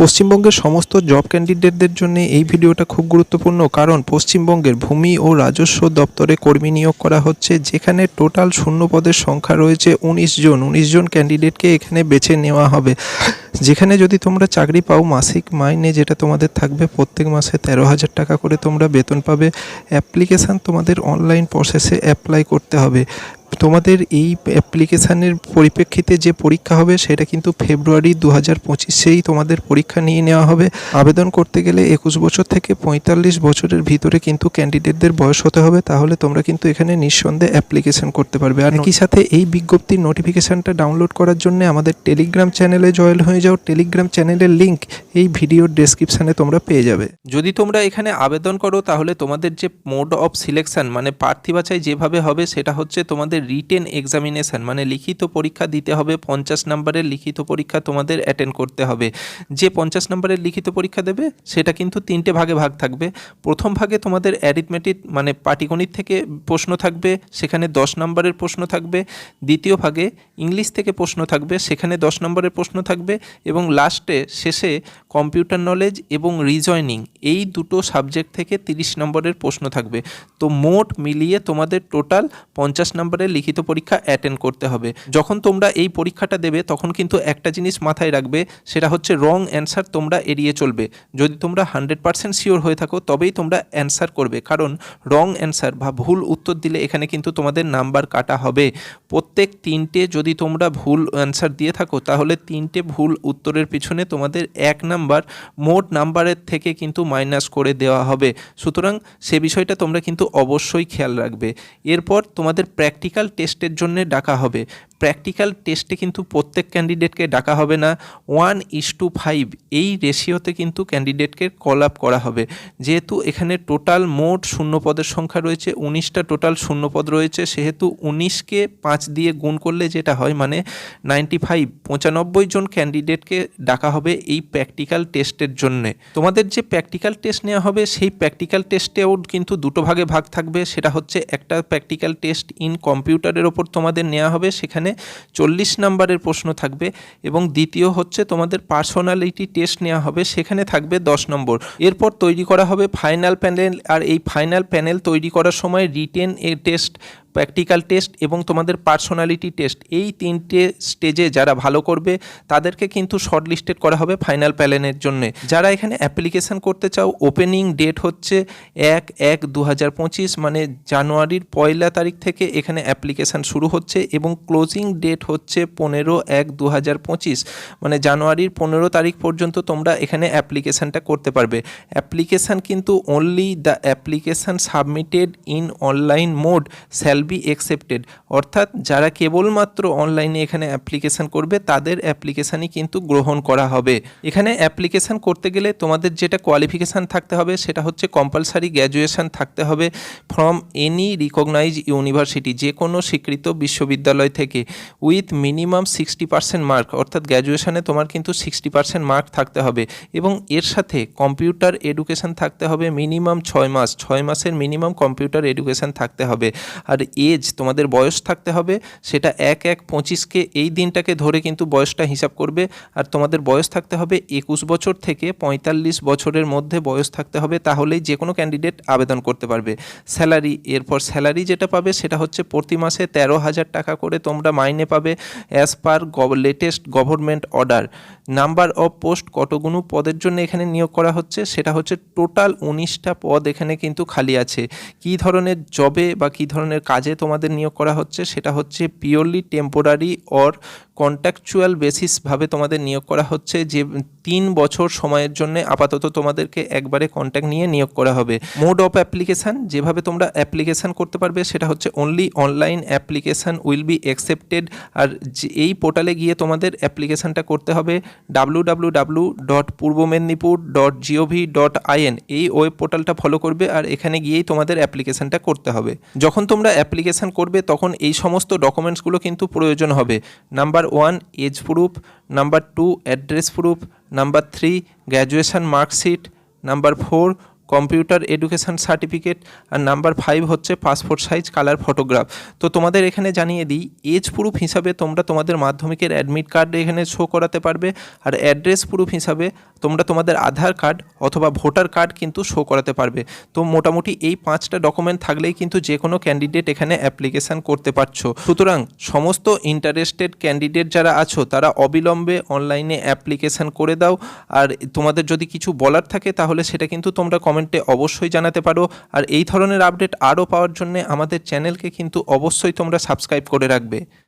পশ্চিমবঙ্গের সমস্ত জব ক্যান্ডিডেটদের জন্য এই ভিডিওটা খুব গুরুত্বপূর্ণ কারণ পশ্চিমবঙ্গের ভূমি ও রাজস্ব দপ্তরে কর্মী নিয়োগ করা হচ্ছে যেখানে টোটাল শূন্য পদের সংখ্যা রয়েছে উনিশ জন উনিশ জন ক্যান্ডিডেটকে এখানে বেছে নেওয়া হবে যেখানে যদি তোমরা চাকরি পাও মাসিক মাইনে যেটা তোমাদের থাকবে প্রত্যেক মাসে তেরো হাজার টাকা করে তোমরা বেতন পাবে অ্যাপ্লিকেশান তোমাদের অনলাইন প্রসেসে অ্যাপ্লাই করতে হবে তোমাদের এই অ্যাপ্লিকেশানের পরিপ্রেক্ষিতে যে পরীক্ষা হবে সেটা কিন্তু ফেব্রুয়ারি দু হাজার পঁচিশেই তোমাদের পরীক্ষা নিয়ে নেওয়া হবে আবেদন করতে গেলে একুশ বছর থেকে পঁয়তাল্লিশ বছরের ভিতরে কিন্তু ক্যান্ডিডেটদের বয়স হতে হবে তাহলে তোমরা কিন্তু এখানে নিঃসন্দেহে অ্যাপ্লিকেশন করতে পারবে আর একই সাথে এই বিজ্ঞপ্তির নোটিফিকেশানটা ডাউনলোড করার জন্য আমাদের টেলিগ্রাম চ্যানেলে জয়েন হয়ে যাও টেলিগ্রাম চ্যানেলের লিঙ্ক এই ভিডিওর ডেসক্রিপশানে তোমরা পেয়ে যাবে যদি তোমরা এখানে আবেদন করো তাহলে তোমাদের যে মোড অফ সিলেকশান মানে প্রার্থী বাছাই যেভাবে হবে সেটা হচ্ছে তোমাদের তোমাদের রিটেন এক্সামিনেশান মানে লিখিত পরীক্ষা দিতে হবে পঞ্চাশ নাম্বারের লিখিত পরীক্ষা তোমাদের অ্যাটেন্ড করতে হবে যে পঞ্চাশ নাম্বারের লিখিত পরীক্ষা দেবে সেটা কিন্তু তিনটে ভাগে ভাগ থাকবে প্রথম ভাগে তোমাদের অ্যারিথমেটিক মানে পাটিগণিত থেকে প্রশ্ন থাকবে সেখানে দশ নম্বরের প্রশ্ন থাকবে দ্বিতীয় ভাগে ইংলিশ থেকে প্রশ্ন থাকবে সেখানে দশ নম্বরের প্রশ্ন থাকবে এবং লাস্টে শেষে কম্পিউটার নলেজ এবং রিজয়নিং এই দুটো সাবজেক্ট থেকে 30 নম্বরের প্রশ্ন থাকবে তো মোট মিলিয়ে তোমাদের টোটাল পঞ্চাশ নম্বরের লিখিত পরীক্ষা অ্যাটেন্ড করতে হবে যখন তোমরা এই পরীক্ষাটা দেবে তখন কিন্তু একটা জিনিস মাথায় রাখবে সেটা হচ্ছে রং অ্যান্সার তোমরা এড়িয়ে চলবে যদি তোমরা হান্ড্রেড পার্সেন্ট শিওর হয়ে থাকো তবেই তোমরা অ্যান্সার করবে কারণ রং অ্যান্সার বা ভুল উত্তর দিলে এখানে কিন্তু তোমাদের নাম্বার কাটা হবে প্রত্যেক তিনটে যদি তোমরা ভুল অ্যান্সার দিয়ে থাকো তাহলে তিনটে ভুল উত্তরের পিছনে তোমাদের এক নাম্বার নাম্বার মোট নাম্বারের থেকে কিন্তু মাইনাস করে দেওয়া হবে সুতরাং সে বিষয়টা তোমরা কিন্তু অবশ্যই খেয়াল রাখবে এরপর তোমাদের প্র্যাকটিক্যাল টেস্টের জন্য ডাকা হবে প্র্যাকটিক্যাল টেস্টে কিন্তু প্রত্যেক ক্যান্ডিডেটকে ডাকা হবে না ওয়ান ইস টু ফাইভ এই রেশিওতে কিন্তু ক্যান্ডিডেটকে কল আপ করা হবে যেহেতু এখানে টোটাল মোট শূন্যপদের সংখ্যা রয়েছে উনিশটা টোটাল শূন্যপদ রয়েছে সেহেতু উনিশকে পাঁচ দিয়ে গুণ করলে যেটা হয় মানে নাইনটি ফাইভ পঁচানব্বই জন ক্যান্ডিডেটকে ডাকা হবে এই প্র্যাকটিক্যাল টেস্টের জন্যে তোমাদের যে প্র্যাকটিক্যাল টেস্ট নেওয়া হবে সেই প্র্যাকটিক্যাল টেস্টেও কিন্তু দুটো ভাগে ভাগ থাকবে সেটা হচ্ছে একটা প্র্যাকটিক্যাল টেস্ট ইন কম্পিউটারের ওপর তোমাদের নেওয়া হবে সেখানে এখানে চল্লিশ নাম্বারের প্রশ্ন থাকবে এবং দ্বিতীয় হচ্ছে তোমাদের পার্সোনালিটি টেস্ট নেওয়া হবে সেখানে থাকবে দশ নম্বর এরপর তৈরি করা হবে ফাইনাল প্যানেল আর এই ফাইনাল প্যানেল তৈরি করার সময় written a test practical test এবং তোমাদের পার্সোনালিটি টেস্ট এই তিনটে স্টেজে যারা ভালো করবে তাদেরকে কিন্তু শর্টলিস্টেড করা হবে ফাইনাল প্যালেনের জন্য যারা এখানে অ্যাপ্লিকেশান করতে চাও ওপেনিং ডেট হচ্ছে এক এক দু মানে জানুয়ারির পয়লা তারিখ থেকে এখানে অ্যাপ্লিকেশান শুরু হচ্ছে এবং ক্লোজিং ডেট হচ্ছে পনেরো এক দু মানে জানুয়ারির পনেরো তারিখ পর্যন্ত তোমরা এখানে অ্যাপ্লিকেশানটা করতে পারবে অ্যাপ্লিকেশান কিন্তু only the application submitted in online mode shall be accepted অর্থাৎ যারা কেবলমাত্র অনলাইনে এখানে অ্যাপ্লিকেশান করবে তাদের অ্যাপ্লিকেশানই কিন্তু গ্রহণ করা হবে এখানে অ্যাপ্লিকেশান করতে গেলে তোমাদের যেটা কোয়ালিফিকেশান থাকতে হবে সেটা হচ্ছে কম্পালসারি গ্র্যাজুয়েশান থাকতে হবে ফ্রম এনি রিকগনাইজ ইউনিভার্সিটি যে কোনো স্বীকৃত বিশ্ববিদ্যালয় থেকে with minimum sixty percent mark অর্থাৎ গ্র্যাজুয়েশানে তোমার কিন্তু সিক্সটি পার্সেন্ট মার্ক থাকতে হবে এবং এর সাথে কম্পিউটার এডুকেশান থাকতে হবে মিনিমাম ছয় মাস ছয় মাসের মিনিমাম কম্পিউটার এডুকেশান থাকতে হবে আর এজ তোমাদের বয়স থাকতে হবে সেটা এক এক পঁচিশকে এই দিনটাকে ধরে কিন্তু বয়সটা হিসাব করবে আর তোমাদের বয়স থাকতে হবে একুশ বছর থেকে পঁয়তাল্লিশ বছরের মধ্যে বয়স থাকতে হবে তাহলেই যে কোনো ক্যান্ডিডেট আবেদন করতে পারবে স্যালারি এরপর স্যালারি যেটা পাবে সেটা হচ্ছে প্রতি মাসে তেরো হাজার টাকা করে তোমরা মাইনে পাবে as per latest government order number of post কতগুলো পদের জন্য এখানে নিয়োগ করা হচ্ছে সেটা হচ্ছে টোটাল উনিশটা পদ এখানে কিন্তু খালি আছে কি ধরনের জবে বা কি ধরনের কাজে তোমাদের নিয়োগ করা হচ্ছে সেটা হচ্ছে পিওরলি টেম্পোরারি অর কন্ট্রাকচুয়াল বেসিসভাবে তোমাদের নিয়োগ করা হচ্ছে যে তিন বছর সময়ের জন্য আপাতত তোমাদেরকে একবারে কন্ট্যাক্ট নিয়ে নিয়োগ করা হবে মোড অফ অ্যাপ্লিকেশান যেভাবে তোমরা অ্যাপ্লিকেশান করতে পারবে সেটা হচ্ছে only online application will be accepted আর এই পোর্টালে গিয়ে তোমাদের অ্যাপ্লিকেশানটা করতে হবে W dot Purba Medinipur dot GOV dot IN এই ওয়েব পোর্টালটা ফলো করবে আর এখানে গিয়েই তোমাদের অ্যাপ্লিকেশানটা করতে হবে যখন তোমরা অ্যাপ্লিকেশান করবে তখন এই সমস্ত ডকুমেন্টসগুলো কিন্তু প্রয়োজন হবে number 1 age proof, number 2 address proof, number 3 graduation mark sheet, number 4 computer education certificate আর নাম্বার ফাইভ হচ্ছে পাসপোর্ট সাইজ কালার ফটোগ্রাফ তো তোমাদের এখানে জানিয়ে দিই এজ প্রুফ হিসাবে তোমরা তোমাদের মাধ্যমিকের অ্যাডমিট কার্ড এখানে শো করাতে পারবে আর অ্যাড্রেস প্রুফ হিসাবে তোমরা তোমাদের আধার কার্ড অথবা ভোটার কার্ড কিন্তু শো করাতে পারবে তো মোটামুটি এই পাঁচটা ডকুমেন্ট থাকলেই কিন্তু যে কোনো ক্যান্ডিডেট এখানে অ্যাপ্লিকেশান করতে পারছো সুতরাং সমস্ত ইন্টারেস্টেড ক্যান্ডিডেট যারা আছো তারা অবিলম্বে অনলাইনে অ্যাপ্লিকেশান করে দাও আর তোমাদের যদি কিছু বলার থাকে তাহলে সেটা কিন্তু তোমরা কম কমেন্টে অবশ্যই জানাতে পারো আর এই ধরনের আপডেট আরও পাওয়ার জন্য আমাদের চ্যানেলকে কিন্তু অবশ্যই তোমরা সাবস্ক্রাইব করে রাখবে